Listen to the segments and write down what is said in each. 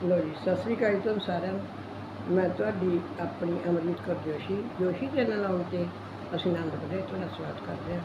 ਲੋ ਜੀ, ਸਤਿ ਸ੍ਰੀ ਅਕਾਲ ਜੀ ਤੁਹਾਨੂੰ ਸਾਰਿਆਂ ਨੂੰ। ਮੈਂ ਤੁਹਾਡੀ ਆਪਣੀ ਅਮਰਜੀਤ ਕੌਰ ਜੋਸ਼ੀ ਜੋਸ਼ੀ ਚੈਨਲ ਆਉਣ ਤੇ ਅਸੀਂ ਆਨੰਦ ਦੇ ਤੁਹਾਡਾ ਸਵਾਗਤ ਕਰਦੇ ਹਾਂ।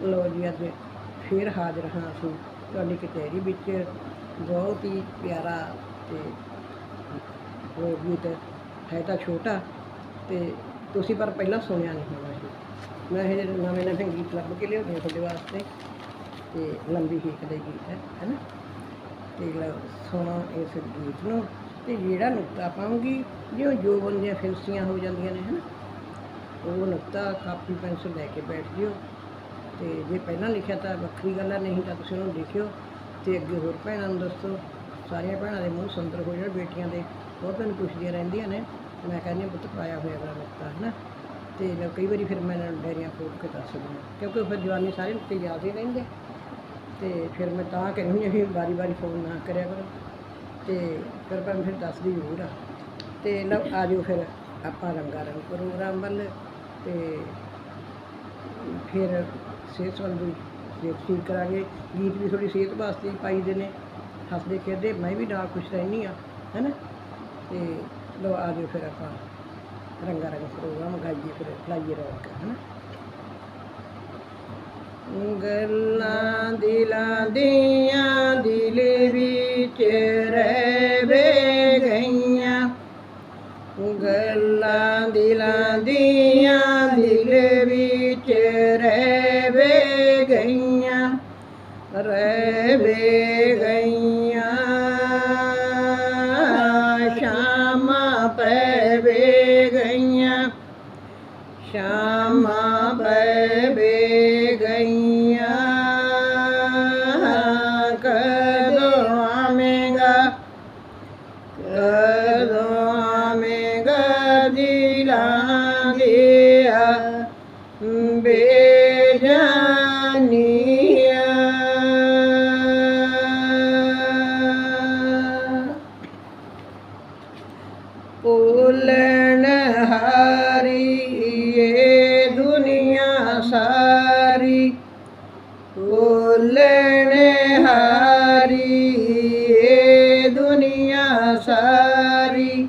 ਲੋ ਜੀ, ਅੱਜ ਫਿਰ ਹਾਜ਼ਰ ਹਾਂ ਅਸੀਂ ਤੁਹਾਡੀ ਕਚਹਿਰੀ ਵਿੱਚ। ਬਹੁਤ ਹੀ ਪਿਆਰਾ ਤੇ ਉਹ ਗੀਤ ਹੈ ਤਾਂ ਛੋਟਾ ਤੇ ਤੁਸੀਂ ਪਰ ਪਹਿਲਾਂ ਸੁਣਿਆ ਨਹੀਂ ਹੋਣਾ ਸੀ। ਮੈਂ ਇਹ ਨਵੇਂ ਨਵੇਂ ਗੀਤ ਲੱਭ ਕੇ ਲਿਆਉਂਦੇ ਹਾਂ ਤੁਹਾਡੇ ਵਾਸਤੇ ਤੇ ਲੰਬੀ ਹੀਕ ਦੇ ਗੀਤ ਹੈ ਹੈ ਨਾ? ਤੇ ਸੁਣੋ ਇਸ ਗੀਤ ਨੂੰ। ਤੇ ਜਿਹੜਾ ਨੁਕਤਾ ਪਾਉਂਗੀ, ਜਿਉਂ ਜੋ ਬੰਦੀਆਂ ਫਿਲਸੀਆਂ ਹੋ ਜਾਂਦੀਆਂ ਨੇ, ਹਨਾ? ਉਹ ਨੁਕਤਾ ਕਾਪੀ ਪੈਨਸਲ ਲੈ ਕੇ ਬੈਠ ਜਿਓ। ਤੇ ਜੇ ਪਹਿਲਾਂ ਲਿਖਿਆ ਤਾਂ ਵੱਖਰੀ ਗੱਲ ਹੈ ਨਹੀਂ ਤਾਂ ਤੁਸੀਂ ਉਹਨੂੰ ਲਿਖਿਓ। ਤੇ ਅੱਗੇ ਹੋਰ ਭੈਣਾਂ ਨੂੰ ਦੱਸੋ, ਸਾਰੀਆਂ ਭੈਣਾਂ ਦੇ ਮੂੰਹ ਸੁੰਦਰ ਹੋ ਜਾਣ, ਬੇਟੀਆਂ ਦੇ ਬਹੁਤ ਮੈਨੂੰ ਪੁੱਛਦੀਆਂ ਰਹਿੰਦੀਆਂ ਨੇ। ਮੈਂ ਕਹਿੰਦੀ ਹਾਂ, ਪੁੱਤ ਪਾਇਆ ਹੋਇਆ ਅਗਲਾ ਨੁਕਤਾ ਹੈ ਨਾ ਤੇ ਕਈ ਵਾਰੀ ਫਿਰ ਮੈਂ ਇਹਨਾਂ ਨੂੰ ਡਾਇਰੀਆਂ ਫੋਟ ਕੇ ਦੱਸ ਦਿੰਦੀ ਹਾਂ। ਕਿਉਂਕਿ ਫਿਰ ਜਵਾਨੀ ਸਾਰੇ ਨੁਕਤੇ ਯਾਦ ਹੀ ਰਹਿੰਦੇ। ਤੇ ਫਿਰ ਮੈਂ ਤਾਂ ਕਹਿੰਦੀ ਹਾਂ ਵੀ ਵਾਰੀ ਵਾਰੀ ਫੋਨ ਨਾ ਕਰਿਆ ਕਰੋ। ਤੇ ਫਿਰ ਪਰ ਫਿਰ ਦੱਸਦੀ ਜ਼ਰੂਰ ਆ। ਤੇ ਲਓ, ਆ ਜਾਓ ਫਿਰ ਆਪਾਂ ਰੰਗਾ ਰੰਗ ਪ੍ਰੋਗਰਾਮ ਵੱਲ। ਤੇ ਫਿਰ ਸਿਹਤ ਸੰਬੰਧੀ ਸਿਹਤ ਠੀਕ ਕਰਾਂਗੇ। ਗੀਤ ਵੀ ਥੋੜੀ ਸਿਹਤ ਵਾਸਤੇ ਪਾਈ ਦੇ ਨੇ। ਹੱਸਦੇ ਖੇਡਦੇ, ਮੈਂ ਵੀ ਨਾਲ ਖੁਸ਼ ਰਹਿੰਦੀ ਆ ਹੈਨਾ? ਤੇ ਲਓ, ਆ ਜਾਓ ਫਿਰ ਆਪਾਂ ਰੰਗਾ ਰੰਗ ਪ੍ਰੋਗਰਾਮ ਗਾਈਏ ਫਿਰ, ਲਾਈਏ ਰੌਣਕ, ਹੈਨਾ? ਗੱਲਾਂ ਦਿਲਾਂ ਦੀਆਂ ਦਿਲ ਵਿੱਚ ਰਹਿ ਗਈਆਂ। ਗੱਲਾਂ ਦਿਲਾਂ ਦੀਆਂ ਦਿਲ ਵਿੱਚ ਰਹਿ ਗਈਆਂ ਰਹਿ ਵੇ ਗਈਆਂ। ਸ਼ਾਮਾਂ ਪੈ ਗਈਆਂ, ਸ਼ਾਮਾਂ ਬੇਜਾਨੀਆਂ। ਭੁੱਲਣ ਹਾਰੀ ਦੁਨੀਆ ਸਾਰੀ। ਭੁੱਲਣ ਹਾਰੀ ਇਹ ਦੁਨੀਆ ਸਾਰੀ।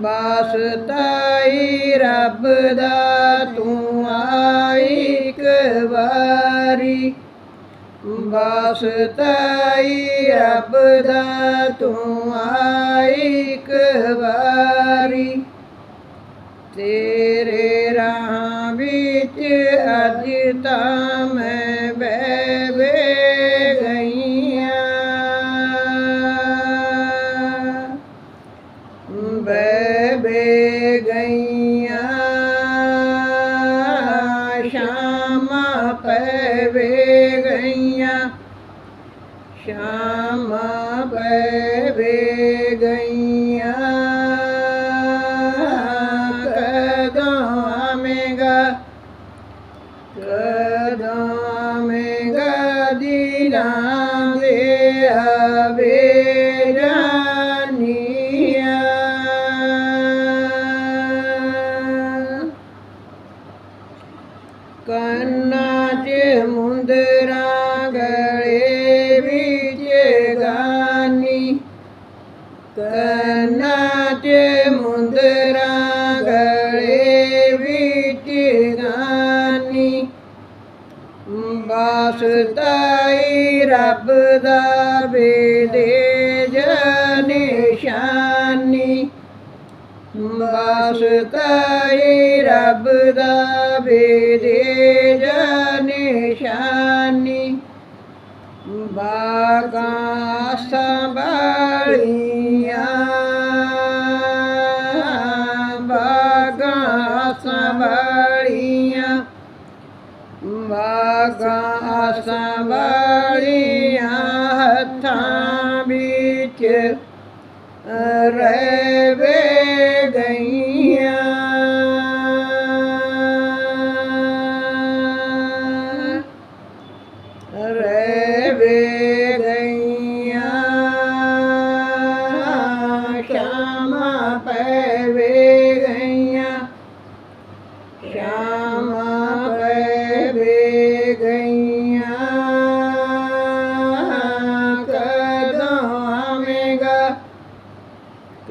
ਵਾਸਤਾਈ ਰੱਬ ਦਾ ਤੂੰ ਇੱਕ ਵਾਰੀ ਵਾਸਤਾਈ ਰੱਬ ਦਾ ਤੂੰ ਆਈ ਇੱਕ ਵਾਰੀ। ਤੇਰੇ ਰਾਹ ਵਿੱਚ ਅੱਜ ਤਾਂ ਮੈਂ ਸ਼ਾਮਾਂ ਪੈ ਵੇ ਗਈਆਂ ਸ਼ਾਮਾਂ ਪੈ ਵੇ ਗਈਆਂ ਮੁੰਦਰਾਂ ਗਲੇ ਵਿੱਚ ਗਾਨੀ, ਕੰਨਾਂ 'ਚ ਮੁੰਦਰਾਂ ਗਲੇ ਵਿੱਚ ਗਾਨੀ। ਵਾਸਤਾਈ ਰੱਬ ਦਾ ਵੇਦੇ ਨਿਸ਼ਾਨੀ ਵਾਸਤਾਈ ਰੱਬ ਦਾ ਵੇਦੇ ಬಳಿಯ ಬಗಾಸ ಬಳಿಯ ಬಗಾಸ ಬಳಿಯ ಹತ್ತ ಬಿಚ ರೇ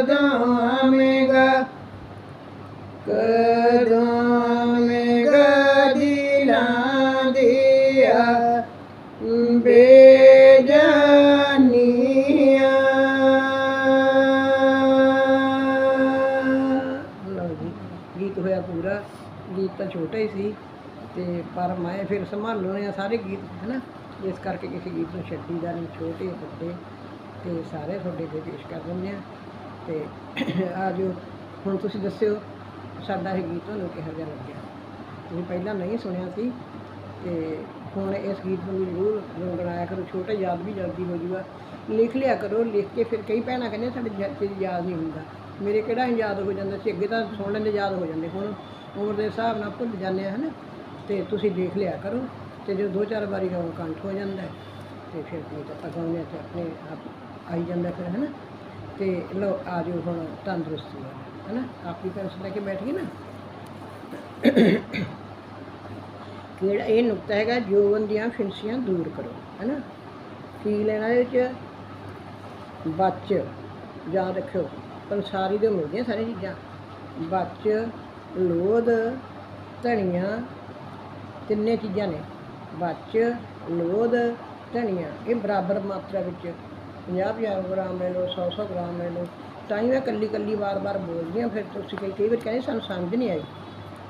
ਕਦਮੇਗਾ ਕਦਮੇਗਾ ਦਿਲਾਂ ਗੀਤ ਹੋਇਆ ਪੂਰਾ ਗੀਤ ਤਾਂ ਛੋਟਾ ਹੀ ਸੀ ਤੇ ਪਰ ਮੈਂ ਫਿਰ ਸੰਭਾਲਣੇ ਸਾਰੇ ਗੀਤ, ਹਨਾ? ਇਸ ਕਰਕੇ ਕਿਸੇ ਗੀਤ ਨੂੰ ਛੱਡੀ ਦਾ ਨਹੀਂ, ਛੋਟੇ ਵੱਡੇ। ਤੇ ਸਾਰੇ ਤੁਹਾਡੇ ਦੇ ਪੇਸ਼ ਕਰ ਦਿੰਦੇ ਆ। ਤੇ ਆ ਜੋ ਹੁਣ ਤੁਸੀਂ ਦੱਸਿਓ ਸਾਡਾ ਇਹ ਗੀਤ ਤੁਹਾਨੂੰ ਕਿਹੋ ਜਿਹਾ ਲੱਗਿਆ? ਤੁਸੀਂ ਪਹਿਲਾਂ ਨਹੀਂ ਸੁਣਿਆ ਸੀ ਤੇ ਹੁਣ ਇਸ ਗੀਤ ਨੂੰ ਵੀ ਜ਼ਰੂਰ ਗੁਣਗੁਣਾਇਆ ਕਰੋ ਛੋਟਾ ਯਾਦ ਵੀ ਜਲਦੀ ਹੋ ਜੂਗਾ। ਲਿਖ ਲਿਆ ਕਰੋ ਲਿਖ ਕੇ ਫਿਰ ਕਈ ਭੈਣਾਂ ਕਹਿੰਦੇ ਸਾਡੇ ਜ- ਚੀਜ਼ ਯਾਦ ਨਹੀਂ ਹੁੰਦਾ। ਮੇਰੇ ਕਿਹੜਾ ਯਾਦ ਹੋ ਜਾਂਦਾ ਸੀ? ਅੱਗੇ ਤਾਂ ਸੁਣ ਲੈਂਦੇ ਯਾਦ ਹੋ ਜਾਂਦੇ ਹੁਣ ਉਮਰ ਦੇ ਹਿਸਾਬ ਨਾਲ ਭੁੱਲ ਜਾਂਦੇ ਆ ਹਨਾ? ਤੇ ਤੁਸੀਂ ਦੇਖ ਲਿਆ ਕਰੋ ਤੇ ਜਦੋਂ ਦੋ ਚਾਰ ਵਾਰੀ ਗਾਉਂ ਕੰਠ ਹੋ ਜਾਂਦਾ ਹੈ, ਤੇ ਫਿਰ ਗੀਤ ਆਪਾਂ ਗਾਉਂਦੇ ਹਾਂ ਤੇ ਆਪਣੇ ਆਪ ਆਈ ਜਾਂਦਾ ਫਿਰ ਹੈ ਨਾ ਤੇ ਲੋ ਆ ਜਾਓ ਹੁਣ ਤੰਦਰੁਸਤੀ ਹੈ ਨਾ ਕਾਪੀ ਪੈਨਸਲ ਲੈ ਕੇ ਬੈਠ ਗਏ ਨਾ। ਕਿਹੜਾ ਇਹ ਨੁਕਤਾ ਹੈਗਾ, ਜੋਵਨ ਦੀਆਂ ਫਿੰਸੀਆਂ ਦੂਰ ਕਰੋ ਹੈ ਨਾ ਕੀ ਲੈਣਾ ਇਹ ਵਿੱਚ? ਬੱਚ, ਯਾਦ ਰੱਖਿਓ ਪੰਸਾਰੀ ਦੇ ਮਿਲਦੀਆਂ ਸਾਰੀਆਂ ਚੀਜ਼ਾਂ। ਬੱਚ, ਲੋਧ, ਧਨੀਆ, ਤਿੰਨੇ ਚੀਜ਼ਾਂ ਨੇ। ਬੱਚ, ਲੋਧ, ਧਨੀਆ, ਇਹ ਬਰਾਬਰ ਮਾਤਰਾ ਵਿੱਚ 50 50 ਗ੍ਰਾਮ ਲੈ ਲਓ 100 100 ਗ੍ਰਾਮ ਲੈ ਲਓ। ਤਾਂ ਹੀ ਮੈਂ ਕੱਲੀ ਕੱਲੀ ਵਾਰ-ਵਾਰ ਬੋਲਦੀ ਹਾਂ, ਫਿਰ ਤੁਸੀਂ ਕਈ ਕਈ ਵਾਰ ਕਹਿੰਦੇ ਸਾਨੂੰ ਸਮਝ ਨਹੀਂ ਆਈ।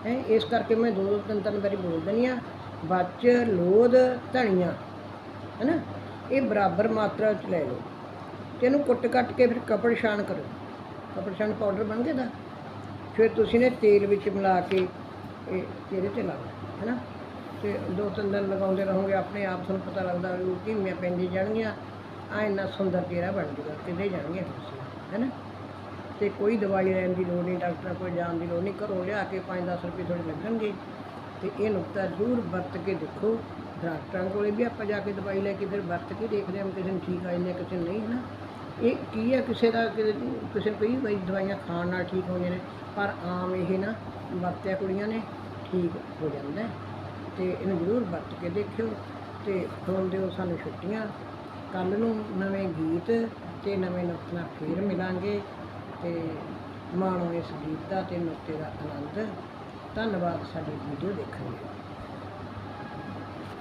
ਹੈ, ਇਸ ਕਰਕੇ ਮੈਂ ਦੋ ਦੋ ਤਿੰਨ ਤਿੰਨ ਵਾਰੀ ਬੋਲ ਦਿੰਦੀ ਹਾਂ, ਬੱਚ, ਲੋਧ ਧਨੀਆ ਹੈਨਾ? ਇਹ ਬਰਾਬਰ ਮਾਤਰਾ ਚ ਲੈ ਲਓ। ਤੇ ਇਹਨੂੰ ਕੁੱਟ ਕੱਟ ਕੇ ਫਿਰ ਕਪੜ ਛਾਣ ਕਰੋ। ਕਪੜ ਛਾਣ ਪਾਊਡਰ ਬਣ ਗਿਆ ਦਾ ਫਿਰ ਤੁਸੀਂ ਨੇ ਤੇਲ ਵਿੱਚ ਮਿਲਾ ਕੇ ਇਹ ਇਹਦੇ ਤੇ ਲਾਓ, ਹੈਨਾ? ਤੇ ਦੋ ਤਿੰਨ ਦਿਨ ਲਗਾਉਂਦੇ ਰਹੋਗੇ, ਆਪਣੇ ਆਪ ਤੁਹਾਨੂੰ ਪਤਾ ਲੱਗਦਾ ਵੀ ਧੀਮੀਆਂ ਪੈਂਦੀ ਜਾਣਗੀਆਂ। ਆ ਇੰਨਾ ਸੁੰਦਰ ਚਿਹਰਾ ਬਣ ਜੂਗਾ ਕਿਤੇ ਜਾਣਗੇ ਤੁਸੀਂ ਹੈਨਾ? ਤੇ ਕੋਈ ਦਵਾਈ ਲੈਣ ਦੀ ਲੋੜ ਨਹੀਂ, ਡਾਕਟਰ ਕੋਲ ਜਾਣ ਦੀ ਲੋੜ ਨਹੀਂ, ਘਰੋਂ ਲਿਆ ਕੇ 5-10 ਰੁਪਏ ਥੋੜੇ ਲੱਗਣਗੇ। ਤੇ ਇਹ ਨੁਕਤਾ ਜ਼ਰੂਰ ਵਰਤ ਕੇ ਦੇਖੋ, ਡਾਕਟਰਾਂ ਕੋਲੇ ਵੀ ਆਪਾਂ ਜਾ ਕੇ ਦਵਾਈ ਲੈ ਕੇ ਫਿਰ ਵਰਤ ਕੇ ਦੇਖਦੇ ਹਾਂ ਕਿਸੇ ਨੂੰ ਠੀਕ ਆ ਜਾਂਦੇ ਕਿਸੇ ਨੂੰ ਨਹੀਂ ਹੈ ਨਾ ਇਹ ਕੀ ਹੈ ਕਿਸੇ ਦਾ ਕਿਸੇ ਕਿਸੇ ਨੂੰ ਕਈ ਵਾਰੀ ਦਵਾਈਆਂ ਖਾਣ ਨਾਲ ਠੀਕ ਹੋਈਆਂ ਨੇ, ਪਰ ਆਮ ਇਹ ਨਾ ਵਰਤਿਆ ਕੁੜੀਆਂ ਨੇ, ਠੀਕ ਹੋ ਜਾਂਦਾ ਹੈ। ਤੇ ਇਹਨੂੰ ਜ਼ਰੂਰ ਵਰਤ ਕੇ ਦੇਖਿਓ ਤੇ ਹੁਣ ਦਿਓ ਸਾਨੂੰ ਛੁੱਟੀਆਂ। ਕੱਲ ਨੂੰ ਨਵੇਂ ਗੀਤ ਤੇ ਨਵੇਂ ਨੁਕਤੇ ਨਾਲ ਫੇਰ ਮਿਲਾਂਗੇ ਤੇ ਮਾਣੋ ਇਸ ਗੀਤ ਦਾ ਤੇ ਨੁਕਤੇ ਦਾ ਆਨੰਦ। ਧੰਨਵਾਦ, ਸਾਡੀ ਵੀਡੀਓ ਦੇਖਣ ਲਈ।